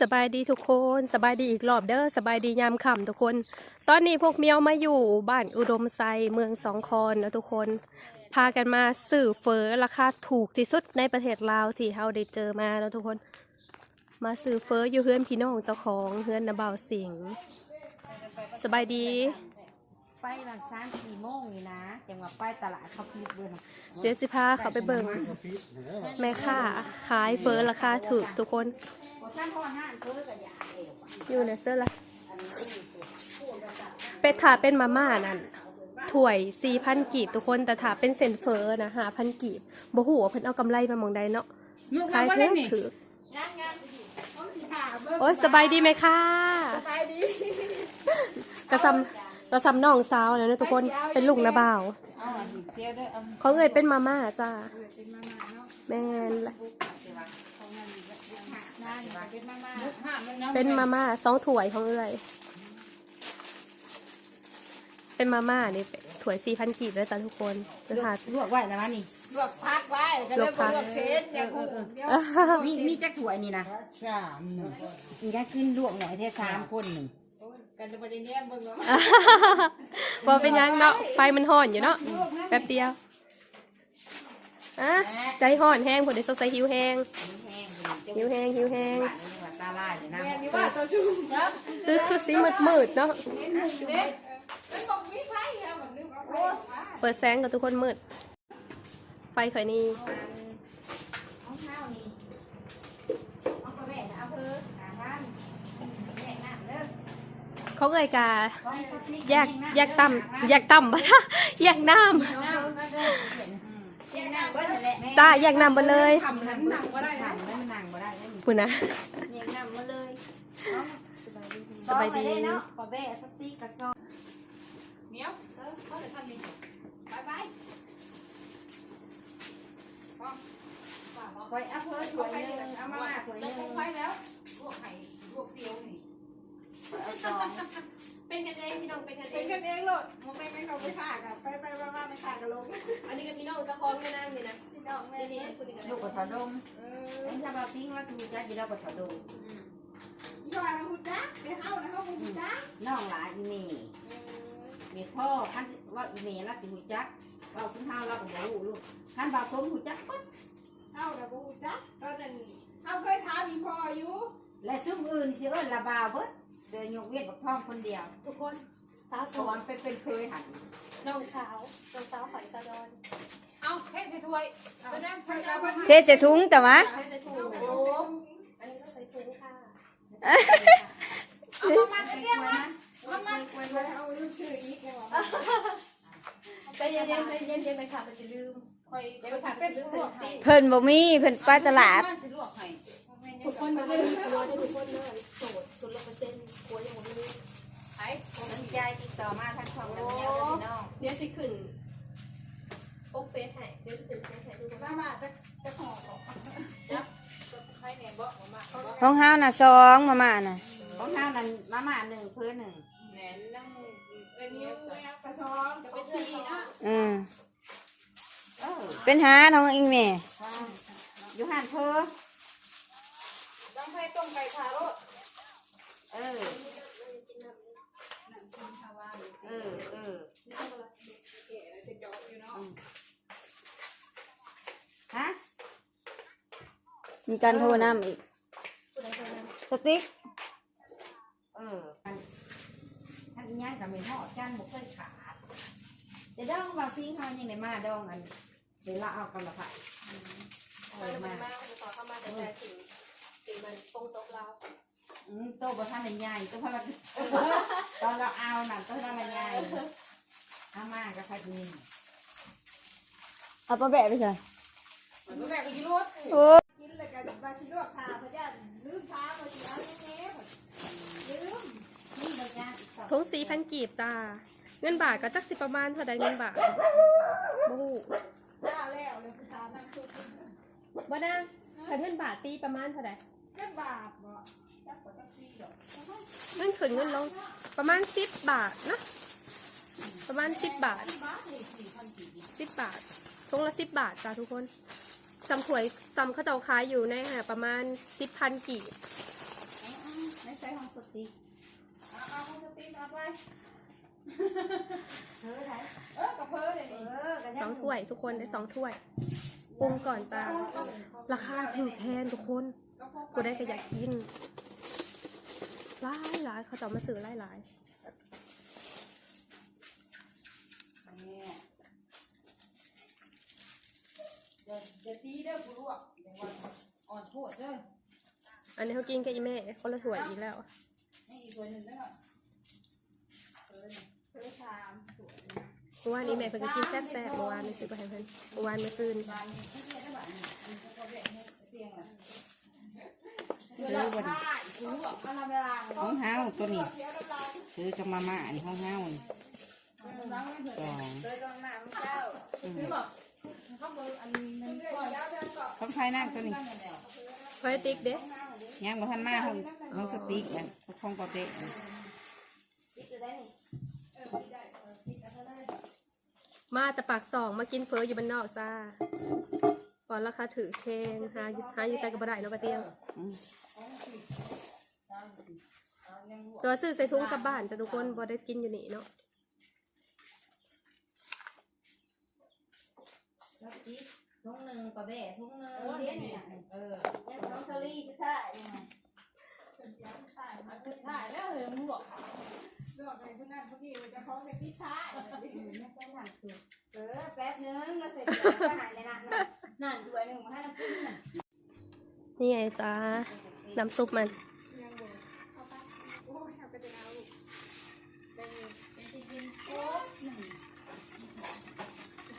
สบายดีทุกคนสบายดีอีกรอบเด้อสบายดียามค่ำทุกคน ตอนนี้พวกเมียวมาอยู่บ้านอุดมไซเมืองสองคอนนะทุกคน พากันมาสื่อเฟอราคาถูกที่สุดในประเทศลาวที่เราได้เจอมาแล้วทุกคน มาสื่อเฟออยู่เฮือนพี่น้องเจ้าของเฮือนนาบ่าวสิงสบายดี ไปหลังสามสี่โมงนี่นะจังหวะไปตลาดเขาพิดเบิ่งเดี๋ยวสิพาเขาไปเบิ่งแม่ค้าขายเฟอราคาถูกทุกคนพอท่านพ่อห้านเพิ่นก็อยากเอวอะอยู่ในเสื้อละเป็ดถาเป็นมาม่านั่นถ้วยสี่พันกีบทุกคนแต่ถาเป็นเซนเฟอร์นะหาพันกีบบ่หูว่าเพิ่นเอากำไรมามองใดเนาะขายเพิ่ถือโอ้ยสบายดีไหมคะสบายดีกระซำ กระซำน้องสาวนะเนี่ยทุกคนเป็นลุงนะบ่าวเอาอันเดียวเด้อเอาเขาเอ่ยเป็นมาม่าจ้าเป็นมาม่าเนาะแม่นละเขางานนั่นเป็นมาม่าห้ามมันเนาะเป็นมาม่าสองถ้วยของเอ่ยเป็นมาม่านี่ถ้วยสี่พันกีบแล้วจ้าทุกคนจะหาลวกไว้แล้ววะนี่ลวกพักไว้ก็เลยบ่ลวกเส้นอย่างกูเดียวมีมีจักถ้วยนี่นะสามมีได้ขึ้นลวกหน่อยแค่สามคนหนึ่ง กันบ่ได้เนี้ยเบิ่งว่าพอเป็นยังเนาะไฟมันห่อนอยู่เนาะแป๊บเดียวอะใจห่อนแห้งผลได้สดใสหิวแห้งแห้งเลยหิวแห้งหิวแห้งบ้านนี่ว่าตาลายเลยนะแม่นี่ว่าตัวชุ่มนะคือคือสีมืดมืดๆเนาะเห็นหมูเด้มันบอกมีไฟครับมันนึกว่าไฟฟ้า เปิดแสงกับทุกคนมืด ไฟข่อยนี่ เอาข้าวนี่เอาไปแม่เอาเพิ่มหาบ้านแยกน้ำเด้อ เขาเอ่ยกาแยกแยกต่ำแยกต่ำปะแยกน้น้ำก็เด้อแยกน้ำเบิ้ลแหละำจ้าแยกน้ำไปเลยทำน้ำหนังก็ได้ทำได้มันหนังก็ได้ปุ่นะแยกน้ำมาเลยสบายดีเนาะปอแบ่สติกระซองเมียวเออเขาจะทำนี่บายบายคอยเอาเพิ่มถั่วนึงเอามาถั่วนึงไฟแล้วลวกไข่ลวกเซียวนี่ สองเป็นกันเองพี่น้องเป็นกันเอเป็นงกันเองโลดมันไม่ไม่เขาไปฆ่ากันไปไปมามาไม่ฆ่ากันลงอันนี้กับพี่น้องจะคล้องไม่นั่งเลยนะพี่น้องแม่นี่นี่คุณกันลูกกระถาดมเอไอ้อถ้าบาซิงว่าสูจัดอยู่แล้วกระถาดมอีว่าเราหุ่นจักเดี๋ยวเฮานะเฮาหุ่นจักน้องหลายอีเมย์เมียพ่อท่านว่าอีเมย์ละสิหูจักเราซึ่งเฮาเราก็บ่รู้ลูกท่านบาสมหูจักปั๊บเฮาน่ะบ่หุ่นจักตอนนั้นเฮาเคยถามอีพ่ออยู่และซุ่มอื่นสิเอิ้นละบาวเบิด เดินยกเวทบักทองคนเดียวทุกคนสาวสสออนนไปเป็นเคยหันน้องสาวน้องสาวข่อยสะดอนเอาเฮ็ดให้ถ้วยก็ได้เพิ่นเอาเพิ่นเทใส่ถุงแต่ว่าให้ใส่ถุงโอ้อันนี้ต้องใส่ถุงค่ะเอามามาเรียกมามามาเพิ่นเอาลืมชื่ออีกแล้วว่าใจเย็นๆใจเย็นๆไปค่ะมันจะลืมคอยเดี๋ยวไปค่ะมันจะลืมใส่สีเพิ่นบ่มีเพิ่นไปตลาดสิลวกให้ทุกคนมันไม่มีครัวได้ทุกคนเลยโสดโสดร้อยเปอร์เซ็นต์ สนใจติดต่อมาทางช่องน้ำเงี้ยวพี่น้องเดี๋ยวสิขึ้นโอ๊กเฟสให้เดี๋ยวสิขึ้นเฟสให้ทุกคนมามาจะจะห่อของจับใครแหน่บ่มาเขาของเฮาน่ะสองมาม่าน่ะของข้าวนั้นมาม่าหนึ่งเพื่อหนึ่งแหน่นั่งเอ็นนิ้วกระซองจะเป็นชีนะอืมเออเป็นหาของอิงแม่อยู่หันเธอต้องให้ต้มไก่ทาโร่เออ เออเออฮะมีการโทรนํอีก สติ๊ก เออท่านท่านอีหยังกับเป็นห่อจานบุกเคยขาดจะดองว่าซิงเขายังไงมาดองอันเดี๋ยวเราเอากันละค่ะเอมาอจะมามาจะต่อเข้ามาแต่แต่สิ่งสิ่งมันปงซกเรา อืมโตบ่ท่านเป็นใหญ่โตเพราะว่าตอนเราเอาน่ะโตเราเป็นใหญ่เอามากับใครดีเอาปลาแบะไปใส่แม่ก็ยืดโอ้กินเลยกันบาชิลวกทาพระเจ้าลืมท้ามาสิเอาแน่ๆลืมนี่เลยจ้าอีกสองทงสีพันกีบจ้า เงินบาทก็จักสิประมาณเท่าใดเงินบาทโอ้โหจ้าแล้วเลยพุทธานั่งสุดว่านะถ้าเงินบาทตีประมาณเท่าใดแค่บาทบ่จักกว่าจักซีดอก เงินขึ้นเงินลงประมาณสิบบาทนะประมาณสิบบาทสิบบาททงละสิบบาทจ้าทุกคนซ้ำถวยซ้ำเขาเจ้าขายอยู่ในหาประมาณสิบพันกีบใช้ห้องสติกเอาเอาห้องสติกเอาไปเธอไทยเออกระเพาะเลยเอนี่อกันสองถ้วยทุกคนได้สองถ้วยปรุงก่อนจ้าราคาถูกแพงทุกคนกระเพาะกูได้ก็อยากกิน หลายหลายเขาจะเอามาซื้อหลายหลายเนี่ยเดี๋ยวเดี๋ยวตีเด้อกูลวกเดี๋ยววันอ่อนโพดเด้ออันนี้เขากินกับอีแม่คนละถ้วยอีกแล้วนี่อีกตัวหนึ่งเด้อเออเนี่ยเธอชามสวยนะเมื่อวานนี้แม่เพิ่งก็กินแซ่บๆเมื่อวานไม่ซื้อไปให้เพิ่นเมื่อวานเมื่อคืนบานนี้ที่เนี่ยได้บ้านนี้มันก็พอแบ่งให้เตียงอะเธอวัน ใช่กูลวกมันละเวลาห้องเฮาตัวนี้เดี๋ยวเราซื้อกับมาม่านี่ห้องเฮานี่ล้างไม่เถสอะองโดยรองน้ำเจ้าคือบอกเขาบอกอันนั้นก่อนแล้วเดี๋ยวก่อนห้องไฟนั่งตัวนี้นั่นแหละไฟติ๊กเด้ยังบ่ทันมาห้องห้องสติ๊กอันห้องปอเป๊ะอันติ๊กจะได้นี่มาแต่ปากสองมากินเฟออยู่บ้านนอกจ้าปอนราคาถือแพงหาอยู่หาอยู่ใส่กับบ่ได้เนาะปะเตียงอืมแต่ว่าซื้อใส่ถุงกลับบ้านจะทุกคนบ่ได้กินอยู่นี่เนาะแล้วติ๊กทุ่งหนึ่งปลาแบ่ทุ่งหนึ่งเออเนี่ยเออยังน้องเชอรี่จะได้ยังไงถ่ายมาถ่ายแล้วเหรอมึงบอกเลือกไปคนนั้นคนนี้จะพร้อมจะพิซซ่าไม่ใช่หนังสุดเออแป๊บนึงเราเสร็จแล้วก็หายในนั้นะนั่นด้วยหนึ่งมาให้น้ำพึ่งน่ะนี่ไงจ้า น้ำซุปมันยังบ่เข้าไปโอ้ยเอาไปจะเอาลูกเป็นเป็นจริงโอ้หนึ่ง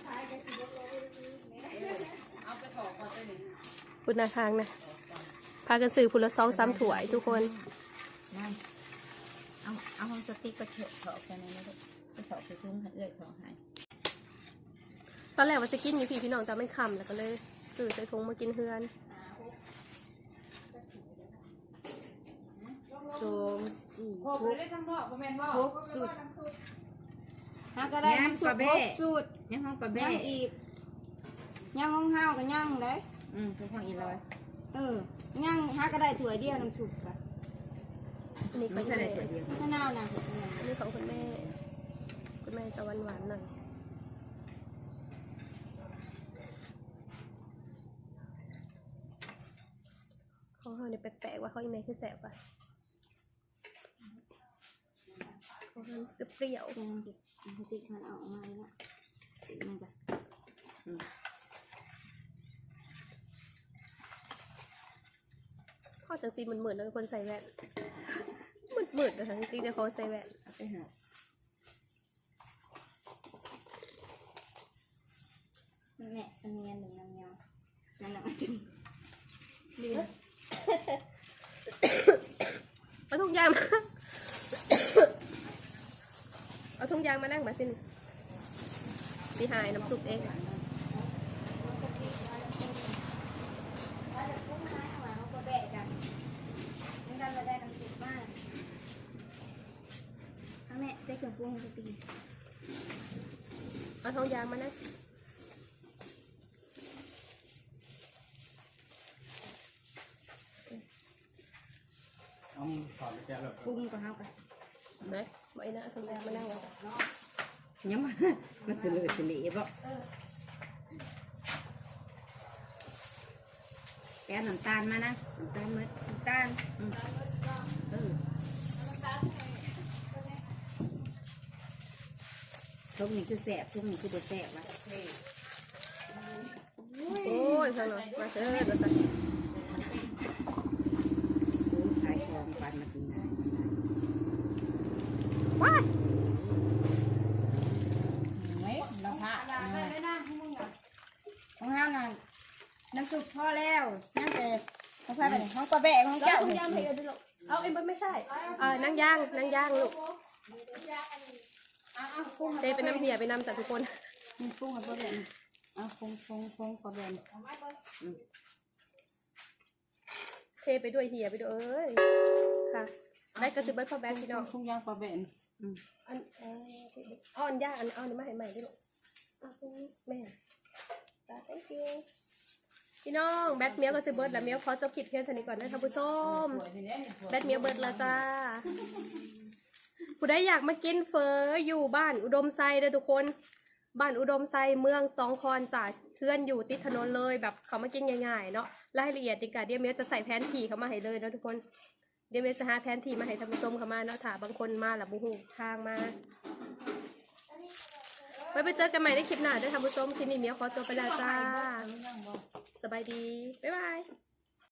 ถ่ายกันสิบโลเลยเอาไปถอดก่อนไปหนึ่งคุณนาทางนะ พากันซื้อพุละสองสามถ้วยทุกคนนั่นเอาเอาห้องสติ๊กไปเถอะเถาะกันเลยนะลูกไปเถาะใส่ทุ่งให้เอื้อยเถาะให้ตอนแรกว่าจะกินอยู่พี่พี่น้องแต่มันคำแล้วก็เลยซื้อใส่ถุงมากินเฮือน สองสี่โอ้ไปได้ทั้งนอกบ่แม่นว่าหกสุดถ้าก็ได้น้ำสุดหกสูตรยังห้องปลาแบ่ยังอีกยังห้องห้าวก็ยังเลยอืมทุกห้องอีร้อยเออยังหาก็ได้ถ้วยเดียวน้ำสุกกะอันนี้ก็ไม่อีใช่แม่ได้ตัวเดียวมะนาวนะอันนี้ของคุณแม่ คุณแม่จะหวานหวานๆหน่อยของเขาเนี่ยแปลกๆว่าเขาอีแม่คือแสบป่ะ เขาเปรี้ยวยังสิติ๊กมันออกมาแล้วติ๊กมันกะๆข้อจังซีมันเหมือนแล้วคนใส่แว่นมืดมืดๆเลยค่ะจริงๆแต่เขาใส่แว่นเอาไปหาแม่อันนี้อันหนึ่งน้ำเงี้ยวนั่นแหละดีเอาทุงยางมาเอาทุ งยางมานั่งมาสินสีหายน้ำซุปเองแล้วเดี๋ยวพวกไม้เอามาเขาก็แบะกันนี่กันเราได้น้ำสุกมากเอาแม่ใส่เครื่องปรุงให้ตีเอาทุงยางมานั่งเอาถอดไปแกะเลยปรุงก็เอาไป นะบอกไอ้นะเอาทุงยางมานั่งไว้ยังมามันสิเลยสิเละบ่แกะน้ำตาลมานะน้ำตาลมืดน้ำตาลเออทุกนี่คือแสบทุกนี่คือบ่แสบวะโอ้ยพังหน่อยมาเถอะมาใส่โอ้ยขายของปันมาจริงนะ ว้าย เฮ้ยน้ำผ้า อยากได้ได้น้ำให้มึงอะ ของห้าวน่ะน้ำ สุกพอแล้วนั่นแต่ของใครไปไหนของปลาแบะของเจ้าทุงยางให้เดี๋ยวเอาเอ็มไม่ใช่เออนั่งย่างนั่งย่างลูกเอาเอาปรุงเดเป็นน้ำเหี่ยไปนำจากทุกคนมีปรุงกับปลาแบนเอาปรุงปรุงปรุงปลาแบนเทไปด้วยเหี่ยไปด้วยเอ้ยค่ะได้กระสือเบิร์ดพอแบงค์พี่น้องปรุงย่างปลาแบนอืมอันเอ่ออ่อนย่างอันเอาอันนี้มาให้ใหม่ดิลูกเอาตรงนี้แม่ตา thank you กิน พี่น้องแบทเมียวก็สิเบิร์ดแล้วเมียวขอจบคลิปเพียงเท่านี้ก่อนนะท่านผู้ชมแบทเมียวเบิร์ดแล้วจ้าผู้ใดอยากมากินเฟออยู่บ้านอุดมไซเด้อทุกคน บ้านอุดมไซเมืองสองคอนจ้ะเพื่อนอยู่ติดถนนเลยแบบเขามากินง่ายๆเนาะรายละเอียดดีกว่าเดียเมียวจะใส่แผนที่เขามาให้เลยนะทุกคนเดี๋ยวเมียวจะหาแผนที่มาให้ท่านผู้ชมเขามาเนาะถ้าบางคนมาหลับบูหูทางมาไว้ไปเจอกันใหม่ในคลิปหน้าด้วยท่านผู้ชมคลิปนี้เมียวขอตัวไปแล้วจ้า สบายดี บ๊ายบาย